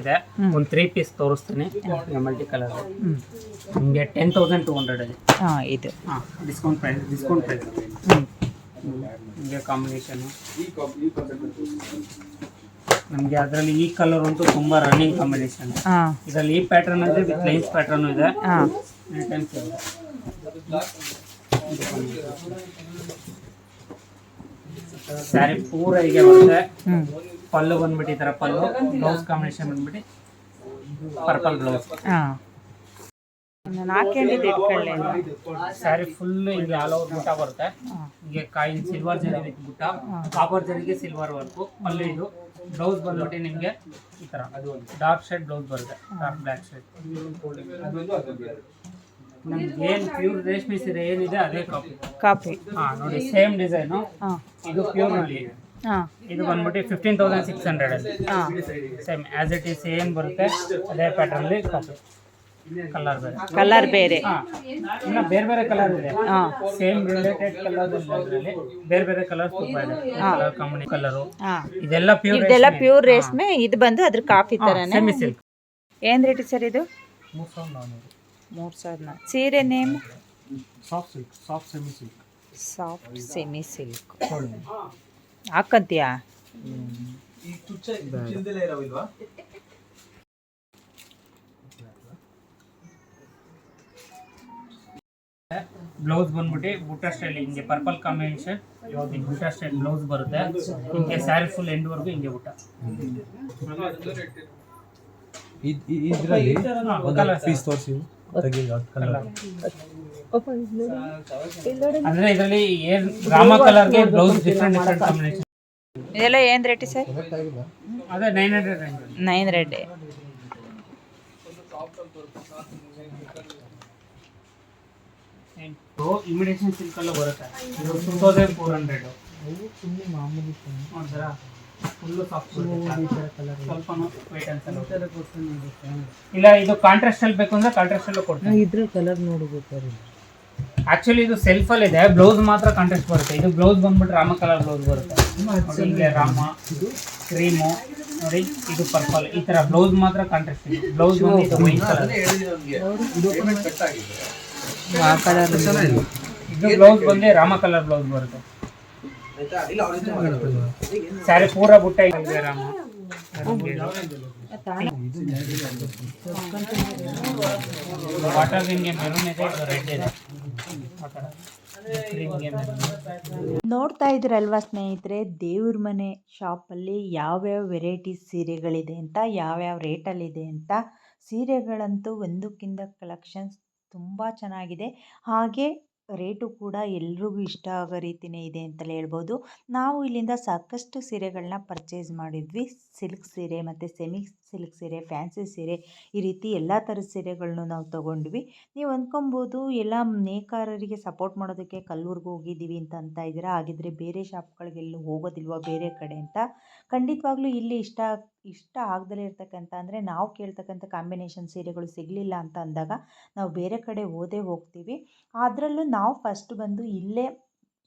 ಇದೆ. ಒಂದು ತ್ರೀ ಪೀಸ್ ತೋರಿಸ್ತೀನಿ. ಮಲ್ಟಿ ಕಲರ್ ನಿಮಗೆ ಟೆನ್ ತೌಸಂಡ್ ಟು ಹಂಡ್ರೆಡ್ ಅಲ್ಲಿ ಹಾಂ ಇದು. ಹಾಂ ಡಿಸ್ಕೌಂಟ್ ಪ್ರೈಸ್ ಡಿಸ್ಕೌಂಟ್ ಪ್ರೈಸ್ ನಿಮಗೆ ಕಾಂಬಿನೇಷನು ನಮಗೆ ಅದರಲ್ಲಿ ಈ ಕಲರ್ ಅಂತೂ ತುಂಬಾ ರನ್ನಿಂಗ್ ಕಾಂಬಿನೇಷನ್ ಇದರಲ್ಲಿ ಈ ಪ್ಯಾಟರ್ನ್ ಇದೆ. ವಿತ್ ಲೈನ್ಸ್ ಪ್ಯಾಟರ್ನ್ ಇದೆ ಇದೆ ಸ್ಯಾರಿ ಪೂರ ಹೀಗೆ ಬರುತ್ತೆ. ಪಲ್ಲು ಬಂದ್ಬಿಟ್ಟು ಈ ಥರ ಪಲ್ಲು ಬ್ಲೌಸ್ ಕಾಂಬಿನೇಷನ್ ಬಂದ್ಬಿಟ್ಟು ಪರ್ಪಲ್ ಬ್ಲೌಸ್ ಹಾಂ. ನಾನು ಹಾಕೊಂಡಿದ್ದು ಇಟ್ಕೊಳ್ಳಿ ಸ್ಯಾರಿ ಫುಲ್ ಹಿಂಗೆ ಆಲ್ ಓವರ್ ಬುಟ್ಟ ಬರುತ್ತೆ. ಹಿಂಗೆ ಕಾಯಿನ್ ಸಿಲ್ವರ್ ಜರಿ ವಿತ್ ಬುಟ್ಟ ಕಾಪರ್ ಜರಿಗೆ ಸಿಲ್ವರ್ ವರ್ಕು ಪಲ್ಲು ಇದು. ಬ್ಲೌಸ್ ಬಂದ್ಬಿಟ್ಟು ನಿಮಗೆ ಈ ಥರ ಅದು ಡಾರ್ಕ್ ಶೇಡ್ ಬ್ಲೌಸ್ ಬರುತ್ತೆ. ಡಾರ್ಕ್ ಬ್ಲ್ಯಾಕ್ ಶೇಡ್ ನಮ್ಗೆ ಏನು ಪ್ಯೂರ್ ರೇಷ್ಮೆ ಸೀರೆ ಏನಿದೆ ಅದೇ ಕಾಪಿ ಕಾಪಿ ಹಾಂ ನೋಡಿ ಸೇಮ್ ಡಿಸೈನು ಇದು ಪ್ಯೂರ್ನಲ್ಲಿ ಹಾಂ ಇದು ಬಂದ್ಬಿಟ್ಟು ಫಿಫ್ಟೀನ್ ತೌಸಂಡ್ ಸಿಕ್ಸ್ ಹಂಡ್ರೆಡ್ ಅಲ್ಲಿ. ಹಾಂ. Same as it is same ಬರುತ್ತೆ? ಅದೇ ಪ್ಯಾಟರ್ನ್ ಅಲ್ಲಿ ಕಾಪಿ ಕಲರ್ ಬೇರೆ. ಕಲರ್ ಬೇರೆ. ಇನ್ನ ಬೇರೆ ಬೇರೆ ಕಲರ್ ಇದೆ. ಹಾಂ. ಸೇಮ್ ರಿಲೇಟೆಡ್ ಕಲರ್ ಅದರಲ್ಲಿ ಬೇರೆ ಬೇರೆ ಕಲರ್ ತುಂಬಾ ಇದೆ. ಕಲರ್ ಕಂಬನಿ ಕಲರು ಹಾಂ. ಇದೆಲ್ಲ ಪ್ಯೂರ್ ಇದೆಲ್ಲ ಪ್ಯೂರ್ ರೇಷ್ಮೆ. ಇದು ಬಂದು ಅದ್ರ ಕಾಫಿ ತರನೇ. ಸೆಮಿ ಸಿಲ್ಕ್ ಏನು ರೇಟ್ ಸರ್ ಇದು? ಮೂರು ಸಾವಿರದ ನಾನ್ನೂರು ಮೂರು ಸಾವಿರದ ಸೀರೆ name? Soft silk soft semi silk soft semi silk ಹಾಕಂತೀಯಾ? Blouse ಬಂದ್ಬಿಟ್ಟು ಬುಟ್ಟ ಸ್ಟೈಲ್ ಹಿಂಗೆ ಪರ್ಪಲ್ ಕಾಂಬಿನೇಷನ್ ಯಾವ್ದು ಬುಟ್ಟ ಸ್ಟೈಲ್ ಬ್ಲೌಸ್ ಬರುತ್ತೆ. ಹಿಂಗೆ ಸ್ಯಾರಿ ಫುಲ್ ಎಂಡ್ ವರ್ಗು ಹಿಂಗೆ ಬುಟ್ಟ. ಇದ್ರಲ್ಲಿ ಪೀಸ್ ತೋರಿಸಿ. ಅಂದ್ರೆ ಇದರಲ್ಲಿ ಏನ್ ರಾಮ ಕಲರ್ಗೆ ಬ್ಲೌಸ್ ಡಿಫ್ರೆಂಟ್ ಡಿಫ್ರೆಂಟ್ ಕಾಂಬಿನೇಷನ್ ಇದೆಲ್ಲ ಏನು ರೇಟಿ ಸರ್? ಕರೆಕ್ಟ್ ಆಗಿಲ್ಲ ಅದೇ nine hundred nine red imitation silk ಎಲ್ಲ ಬರುತ್ತೆ. ಇದು ಟೂ ತೌಸಂಡ್ ಫೋರ್ ಹಂಡ್ರೆಡ್ ನೋಡ್ತಾರಾ ಫುಲ್ಲು ಸಾಫ್ಟ್ ಸ್ವಲ್ಪ ವೈಟ್ ಅನ್ಸಲ್ಲ ಇಲ್ಲ. ಇದು ಕಾಂಟ್ರಾಸ್ಟ್ ಅಲ್ಲಿ ಬೇಕು ಅಂದ್ರೆ ಕಾಂಟ್ರಾಸ್ಟ್ ಅಲ್ಲೂ ಕೊಡ್ತೀನಿ. ಇದ್ರ ಕಲರ್ ನೋಡ್ಬೇಕಾದ್ರೆ ಆಕ್ಚುಲಿ ಇದು ಸೆಲ್ಫ್ ಅಲ್ಲಿ ಇದೆ. ಬ್ಲೌಸ್ ಮಾತ್ರ ಕಾಂಟ್ರಾಸ್ಟ್ ಬರುತ್ತೆ. ಇದು ಬ್ಲೌಸ್ ಬಂದ್ಬಿಟ್ಟು ರಾಮ ಕಲರ್ ಬ್ಲೌಸ್ ಬರುತ್ತೆ. ಹೀಗೆ ರಾಮ ಕ್ರೀಮು ನೋಡಿ ಇದು ಪರ್ಪಲ್ ಈ ತರ ಬ್ಲೌಸ್ ಮಾತ್ರ ಕಾಂಟ್ರಾಸ್ಟ್ ಇದೆ. ಬ್ಲೌಸ್ ಬಂದು ಇದು ವೈಟ್ ಕಲರ್ ಇದು ಇದು ಬ್ಲೌಸ್ ಬಂದು ರಾಮ ಕಲರ್ ಬ್ಲೌಸ್ ಬರುತ್ತೆ. ಇಲ್ಲ ಸ್ಯಾರಿ ಪೂರ ಬುಟ್ಟ ಇದೆ ರಾಮ. ವಾಟರ್ ನಿಮಗೆ ಮೆರೂನ್ ಇದೆ ರೆಡ್ ಇದೆ. ನೋಡ್ತಾ ಇದ್ರಲ್ವಾ ಸ್ನೇಹಿತರೆ, ದೇವ್ರ ಮನೆ ಶಾಪಲ್ಲಿ ಯಾವ್ಯಾವ ವೆರೈಟಿ ಸೀರೆಗಳಿದೆ ಅಂತ, ಯಾವ್ಯಾವ ರೇಟಲ್ಲಿದೆ ಅಂತ ಸೀರೆಗಳಂತೂ ಒಂದಕ್ಕಿಂತ ಕಲೆಕ್ಷನ್ಸ್ ತುಂಬ ಚೆನ್ನಾಗಿದೆ. ಹಾಗೆ ರೇಟು ಕೂಡ ಎಲ್ರಿಗೂ ಇಷ್ಟ ಆಗೋ ರೀತಿಯೇ ಇದೆ ಅಂತಲೇ ಹೇಳ್ಬೋದು. ನಾವು ಇಲ್ಲಿಂದ ಸಾಕಷ್ಟು ಸೀರೆಗಳನ್ನ ಪರ್ಚೇಸ್ ಮಾಡಿದ್ವಿ. ಸಿಲ್ಕ್ ಸೀರೆ ಮತ್ತು ಸೆಮಿ ಸಿಲ್ಕ್ ಸೀರೆ, ಫ್ಯಾನ್ಸಿ ಸೀರೆ ಈ ರೀತಿ ಎಲ್ಲ ಥರದ ಸೀರೆಗಳನ್ನು ನಾವು ತೊಗೊಂಡ್ವಿ. ನೀವು ಅಂದ್ಕೊಬೋದು ಎಲ್ಲ ನೇಕಾರರಿಗೆ ಸಪೋರ್ಟ್ ಮಾಡೋದಕ್ಕೆ ಕಲ್ಲೂರ್ಗೆ ಹೋಗಿದ್ದೀವಿ ಅಂತ ಅಂತ ಇದ್ದೀರಾ? ಹಾಗಿದ್ದರೆ ಬೇರೆ ಶಾಪ್ಗಳಿಗೆಲ್ಲೂ ಹೋಗೋದಿಲ್ವಾ? ಬೇರೆ ಕಡೆ ಅಂತ? ಖಂಡಿತವಾಗ್ಲೂ ಇಲ್ಲಿ ಇಷ್ಟ ಇಷ್ಟ ಆಗದಲೇ ಇರ್ತಕ್ಕಂಥ ಅಂದರೆ ನಾವು ಕೇಳ್ತಕ್ಕಂಥ ಕಾಂಬಿನೇಷನ್ ಸೀರೆಗಳು ಸಿಗಲಿಲ್ಲ ಅಂತ ಅಂದಾಗ ನಾವು ಬೇರೆ ಕಡೆ ಹೋದೇ ಹೋಗ್ತೀವಿ. ಅದರಲ್ಲೂ ನಾವು ಫಸ್ಟ್ ಬಂದು ಇಲ್ಲೇ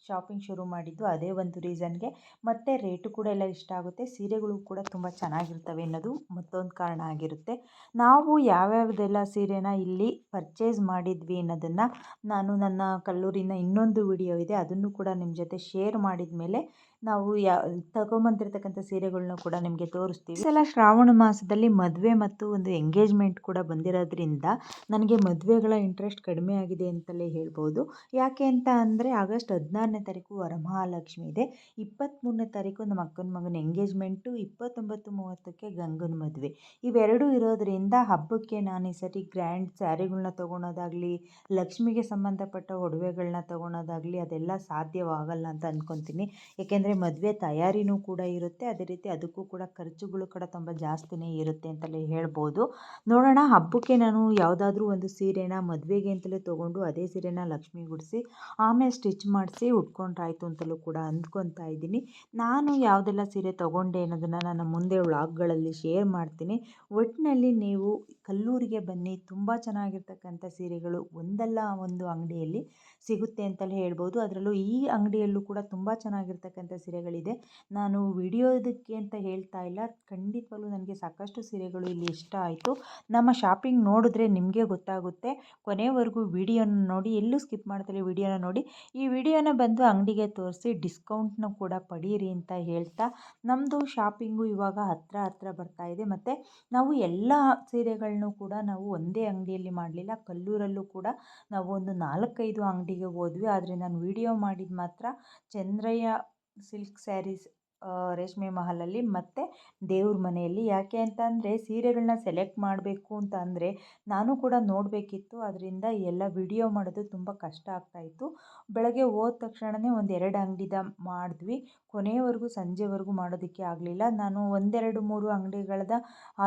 ಶಾಪಿಂಗ್ ಶುರು ಮಾಡಿದ್ದು ಅದೇ ಒಂದು ರೀಸನ್ಗೆ ಮತ್ತು ರೇಟು ಕೂಡ ಎಲ್ಲ ಇಷ್ಟ ಆಗುತ್ತೆ. ಸೀರೆಗಳು ಕೂಡ ತುಂಬ ಚೆನ್ನಾಗಿರ್ತವೆ ಅನ್ನೋದು ಮತ್ತೊಂದು ಕಾರಣ ಆಗಿರುತ್ತೆ. ನಾವು ಯಾವ್ಯಾವುದೆಲ್ಲ ಸೀರೆನ ಇಲ್ಲಿ ಪರ್ಚೇಸ್ ಮಾಡಿದ್ವಿ ಅನ್ನೋದನ್ನು ನಾನು ನನ್ನ ಕಲ್ಲೂರಿನ ಇನ್ನೊಂದು ವಿಡಿಯೋ ಇದೆ. ಅದನ್ನು ಕೂಡ ನಿಮ್ಮ ಜೊತೆ ಶೇರ್ ಮಾಡಿದ ಮೇಲೆ ನಾವು ಯಾ, ತಗೊಂಬಂದಿರತಕ್ಕಂಥ ಸೀರೆಗಳನ್ನ ಕೂಡ ನಿಮಗೆ ತೋರಿಸ್ತೀವಿ. ಸಲ ಶ್ರಾವಣ ಮಾಸದಲ್ಲಿ ಮದುವೆ ಮತ್ತು ಒಂದು ಎಂಗೇಜ್ಮೆಂಟ್ ಕೂಡ ಬಂದಿರೋದ್ರಿಂದ ನನಗೆ ಮದುವೆಗಳ ಇಂಟ್ರೆಸ್ಟ್ ಕಡಿಮೆ ಆಗಿದೆ ಅಂತಲೇ ಹೇಳ್ಬೋದು. ಯಾಕೆ ಅಂತ ಅಂದರೆ ಆಗಸ್ಟ್ ಹದಿನಾರನೇ ತಾರೀಕು ವರಮಹಾಲಕ್ಷ್ಮಿ ಇದೆ. ಇಪ್ಪತ್ತ್ಮೂರನೇ ತಾರೀಕು ನಮ್ಮ ಅಕ್ಕನ ಮಗನ ಎಂಗೇಜ್ಮೆಂಟು ಇಪ್ಪತ್ತೊಂಬತ್ತು ಮೂವತ್ತಕ್ಕೆ ಗಂಗನ ಮದುವೆ. ಇವೆರಡೂ ಇರೋದರಿಂದ ಹಬ್ಬಕ್ಕೆ ನಾನು ಈ ಸರಿ ಗ್ರ್ಯಾಂಡ್ ಸ್ಯಾರಿಗಳನ್ನ ತೊಗೊಳೋದಾಗಲಿ, ಲಕ್ಷ್ಮಿಗೆ ಸಂಬಂಧಪಟ್ಟ ಒಡವೆಗಳನ್ನ ತೊಗೊಳೋದಾಗಲಿ ಅದೆಲ್ಲ ಸಾಧ್ಯವಾಗಲ್ಲ ಅಂತ ಅಂದ್ಕೊತೀನಿ ಏಕೆಂದರೆ ಮದುವೆ ತಯಾರಿನೂ ಕೂಡ ಇರುತ್ತೆ. ಅದೇ ರೀತಿ ಅದಕ್ಕೂ ಕೂಡ ಖರ್ಚುಗಳು ಕೂಡ ತುಂಬ ಜಾಸ್ತಿನೇ ಇರುತ್ತೆ ಅಂತಲೇ ಹೇಳ್ಬೋದು. ನೋಡೋಣ, ಹಬ್ಬಕ್ಕೆ ನಾನು ಯಾವುದಾದ್ರೂ ಒಂದು ಸೀರೆನ ಮದುವೆಗೆ ಅಂತಲೇ ತೊಗೊಂಡು ಅದೇ ಸೀರೆನ ಲಕ್ಷ್ಮಿ ಗುಡಿಸಿ, ಆಮೇಲೆ ಸ್ಟಿಚ್ ಮಾಡಿಸಿ ಉಟ್ಕೊಂಡ್ರಾಯ್ತು ಅಂತಲೂ ಕೂಡ ಅಂದ್ಕೊತಾ ಇದ್ದೀನಿ. ನಾನು ಯಾವುದೆಲ್ಲ ಸೀರೆ ತೊಗೊಂಡೆ ಅನ್ನೋದನ್ನು ನಾನು ಮುಂದೆ ವ್ಲಾಗ್ಗಳಲ್ಲಿ ಶೇರ್ ಮಾಡ್ತೀನಿ. ಒಟ್ಟಿನಲ್ಲಿ ನೀವು ಕಲ್ಲೂರಿಗೆ ಬನ್ನಿ, ತುಂಬ ಚೆನ್ನಾಗಿರ್ತಕ್ಕಂಥ ಸೀರೆಗಳು ಒಂದಲ್ಲ ಒಂದು ಅಂಗಡಿಯಲ್ಲಿ ಸಿಗುತ್ತೆ ಅಂತಲೇ ಹೇಳ್ಬೋದು. ಅದರಲ್ಲೂ ಈ ಅಂಗಡಿಯಲ್ಲೂ ಕೂಡ ತುಂಬ ಚೆನ್ನಾಗಿರ್ತಕ್ಕಂಥ ಸೀರೆಗಳಿದೆ. ನಾನು ವಿಡಿಯೋದಕ್ಕೆ ಅಂತ ಹೇಳ್ತಾ ಇಲ್ಲ. ಖಂಡಿತವಾಗಲೂ ನನಗೆ ಸಾಕಷ್ಟು ಸೀರೆಗಳು ಇಲ್ಲಿ ಇಷ್ಟ ಆಯಿತು. ನಮ್ಮ ಶಾಪಿಂಗ್ ನೋಡಿದ್ರೆ ನಿಮಗೆ ಗೊತ್ತಾಗುತ್ತೆ. ಕೊನೆವರೆಗೂ ವಿಡಿಯೋನ ನೋಡಿ, ಎಲ್ಲೂ ಸ್ಕಿಪ್ ಮಾಡ್ತಾರೆ ವಿಡಿಯೋನ ನೋಡಿ, ಈ ವಿಡಿಯೋನ ಬಂದು ಅಂಗಡಿಗೆ ತೋರಿಸಿ ಡಿಸ್ಕೌಂಟ್ನ ಕೂಡ ಪಡೀರಿ ಅಂತ ಹೇಳ್ತಾ ನಮ್ಮದು ಶಾಪಿಂಗು ಇವಾಗ ಹತ್ತಿರ ಹತ್ತಿರ ಬರ್ತಾ ಇದೆ. ಮತ್ತು ನಾವು ಎಲ್ಲ ಸೀರೆಗಳನ್ನೂ ಕೂಡ ನಾವು ಒಂದೇ ಅಂಗಡಿಯಲ್ಲಿ ಮಾಡಲಿಲ್ಲ. ಕಲ್ಲೂರಲ್ಲೂ ಕೂಡ ನಾವು ಒಂದು ನಾಲ್ಕೈದು ಅಂಗಡಿಗೆ ಹೋದ್ವಿ. ಆದರೆ ನಾನು ವಿಡಿಯೋ ಮಾಡಿದ ಮಾತ್ರ ಚಂದ್ರಯ್ಯ ಸಿಲ್ಕ್ ಸ್ಯಾರೀಸ್ ರೇಷ್ಮೆ ಮಹಲಲ್ಲಿ ಮತ್ತು ದೇವ್ರ ಮನೆಯಲ್ಲಿ. ಯಾಕೆ ಅಂತ ಅಂದರೆ ಸೀರೆಗಳನ್ನ ಸೆಲೆಕ್ಟ್ ಮಾಡಬೇಕು ಅಂತ ಅಂದರೆ ನಾನು ಕೂಡ ನೋಡಬೇಕಿತ್ತು. ಅದರಿಂದ ಎಲ್ಲ ವಿಡಿಯೋ ಮಾಡೋದು ತುಂಬ ಕಷ್ಟ ಆಗ್ತಾಯಿತ್ತು ಬೆಳಗ್ಗೆ ಹೋದ ತಕ್ಷಣವೇ ಒಂದು ಎರಡು ಅಂಗಡಿದ ಮಾಡಿದ್ವಿ. ಕೊನೆಯವರೆಗೂ ಸಂಜೆವರೆಗೂ ಮಾಡೋದಕ್ಕೆ ಆಗಲಿಲ್ಲ. ನಾನು ಒಂದೆರಡು ಮೂರು ಅಂಗಡಿಗಳದ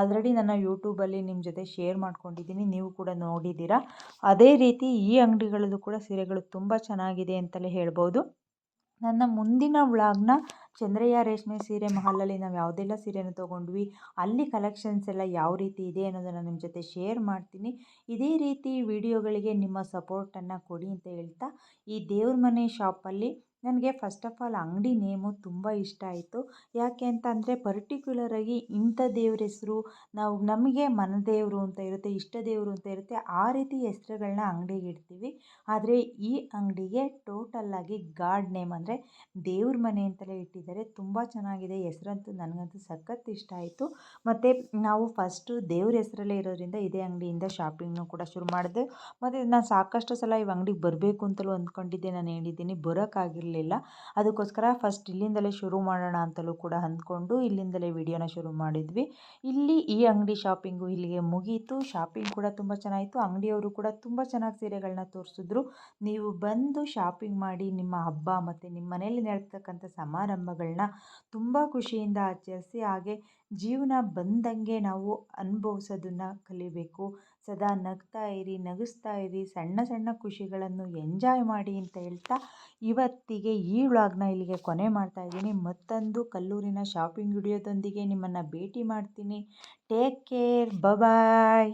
ಆಲ್ರೆಡಿ ನನ್ನ ಯೂಟ್ಯೂಬಲ್ಲಿ ನಿಮ್ಮ ಜೊತೆ ಶೇರ್ ಮಾಡ್ಕೊಂಡಿದ್ದೀನಿ. ನೀವು ಕೂಡ ನೋಡಿದ್ದೀರಾ. ಅದೇ ರೀತಿ ಈ ಅಂಗಡಿಗಳಲ್ಲೂ ಕೂಡ ಸೀರೆಗಳು ತುಂಬ ಚೆನ್ನಾಗಿದೆ ಅಂತಲೇ ಹೇಳ್ಬೋದು. ನನ್ನ ಮುಂದಿನ ವ್ಲಾಗ್ನ ಚಂದ್ರಯ್ಯ ರೇಷ್ಮೆ ಸೀರೆ ಮಹಲಲ್ಲಿ ನಾವು ಯಾವುದೆಲ್ಲ ಸೀರೆನ ತೊಗೊಂಡ್ವಿ, ಅಲ್ಲಿ ಕಲೆಕ್ಷನ್ಸ್ ಎಲ್ಲ ಯಾವ ರೀತಿ ಇದೆ ಅನ್ನೋದನ್ನು ನಿಮ್ಮ ಜೊತೆ ಶೇರ್ ಮಾಡ್ತೀನಿ. ಇದೇ ರೀತಿ ವಿಡಿಯೋಗಳಿಗೆ ನಿಮ್ಮ ಸಪೋರ್ಟನ್ನು ಕೊಡಿ ಅಂತ ಹೇಳ್ತಾ, ಈ ದೇವ್ರ ಮನೆ ಶಾಪಲ್ಲಿ ನನಗೆ ಫಸ್ಟ್ ಆಫ್ ಆಲ್ ಅಂಗಡಿ ನೇಮು ತುಂಬ ಇಷ್ಟ ಆಯಿತು. ಯಾಕೆ ಅಂತ ಅಂದರೆ ಪರ್ಟಿಕ್ಯುಲರಾಗಿ ಇಂಥ ದೇವ್ರ ಹೆಸರು, ನಾವು ನಮಗೆ ಮನದೇವರು ಅಂತ ಇರುತ್ತೆ, ಇಷ್ಟ ದೇವರು ಅಂತ ಇರುತ್ತೆ, ಆ ರೀತಿ ಹೆಸರುಗಳನ್ನ ಅಂಗಡಿಗೆ ಇಡ್ತೀವಿ. ಆದರೆ ಈ ಅಂಗಡಿಗೆ ಟೋಟಲ್ಲಾಗಿ ಗಾಡ್ ನೇಮ್ ಅಂದರೆ ದೇವ್ರ ಮನೆ ಅಂತಲೇ ಇಟ್ಟಿದ್ದಾರೆ ಮಾಡಿದ್ದಾರೆ. ತುಂಬ ಚೆನ್ನಾಗಿದೆ. ಹೆಸರಂತೂ ನನಗಂತೂ ಸಖತ್ ಇಷ್ಟ ಆಯಿತು. ಮತ್ತು ನಾವು ಫಸ್ಟು ದೇವ್ರ ಹೆಸರಲ್ಲೇ ಇರೋದ್ರಿಂದ ಇದೇ ಅಂಗಡಿಯಿಂದ ಶಾಪಿಂಗ್ನು ಕೂಡ ಶುರು ಮಾಡಿದೆ. ಮತ್ತು ನಾನು ಸಾಕಷ್ಟು ಸಲ ಈ ಅಂಗಡಿಗೆ ಬರಬೇಕು ಅಂತಲೂ ಅಂದ್ಕೊಂಡಿದ್ದೆ. ನಾನು ಹೇಳಿದ್ದೀನಿ ಬರೋಕ್ಕಾಗಿರಲಿಲ್ಲ ಅದಕ್ಕೋಸ್ಕರ ಫಸ್ಟ್ ಇಲ್ಲಿಂದಲೇ ಶುರು ಮಾಡೋಣ ಅಂತಲೂ ಕೂಡ ಅಂದ್ಕೊಂಡು ಇಲ್ಲಿಂದಲೇ ವಿಡಿಯೋನ ಶುರು ಮಾಡಿದ್ವಿ. ಇಲ್ಲಿ ಈ ಅಂಗಡಿ ಶಾಪಿಂಗು ಇಲ್ಲಿಗೆ ಮುಗೀತು. ಶಾಪಿಂಗ್ ಕೂಡ ತುಂಬ ಚೆನ್ನಾಗಿತ್ತು. ಅಂಗಡಿಯವರು ಕೂಡ ತುಂಬ ಚೆನ್ನಾಗಿ ಸೀರೆಗಳನ್ನ ತೋರಿಸಿದ್ರು. ನೀವು ಬಂದು ಶಾಪಿಂಗ್ ಮಾಡಿ ನಿಮ್ಮ ಹಬ್ಬ ಮತ್ತು ನಿಮ್ಮ ಮನೆಯಲ್ಲಿ ನಡ್ತಕ್ಕಂಥ ಸಮಾರಂಭಗಳನ್ನ ತುಂಬ ಖುಷಿಯಿಂದ ಆಚರಿಸಿ ಹಾಗೆ ಜೀವನ ಬಂದಂಗೆ ನಾವು ಅನುಭವಿಸೋದನ್ನು ಕಲಿಬೇಕು. ಸದಾ ನಗ್ತಾ ಇರಿ, ನಗಿಸ್ತಾ ಇರಿ, ಸಣ್ಣ ಸಣ್ಣ ಖುಷಿಗಳನ್ನು ಎಂಜಾಯ್ ಮಾಡಿ ಅಂತ ಹೇಳ್ತಾ ಇವತ್ತಿಗೆ ಈ ವ್ಲಾಗ್ನ ಇಲ್ಲಿಗೆ ಕೊನೆ ಮಾಡ್ತಾ ಇದ್ದೀನಿ. ಮತ್ತೊಂದು ಕಲ್ಲೂರಿನ ಶಾಪಿಂಗ್ ವಿಡಿಯೋದೊಂದಿಗೆ ನಿಮ್ಮನ್ನು ಭೇಟಿ ಮಾಡ್ತೀನಿ. Take care bye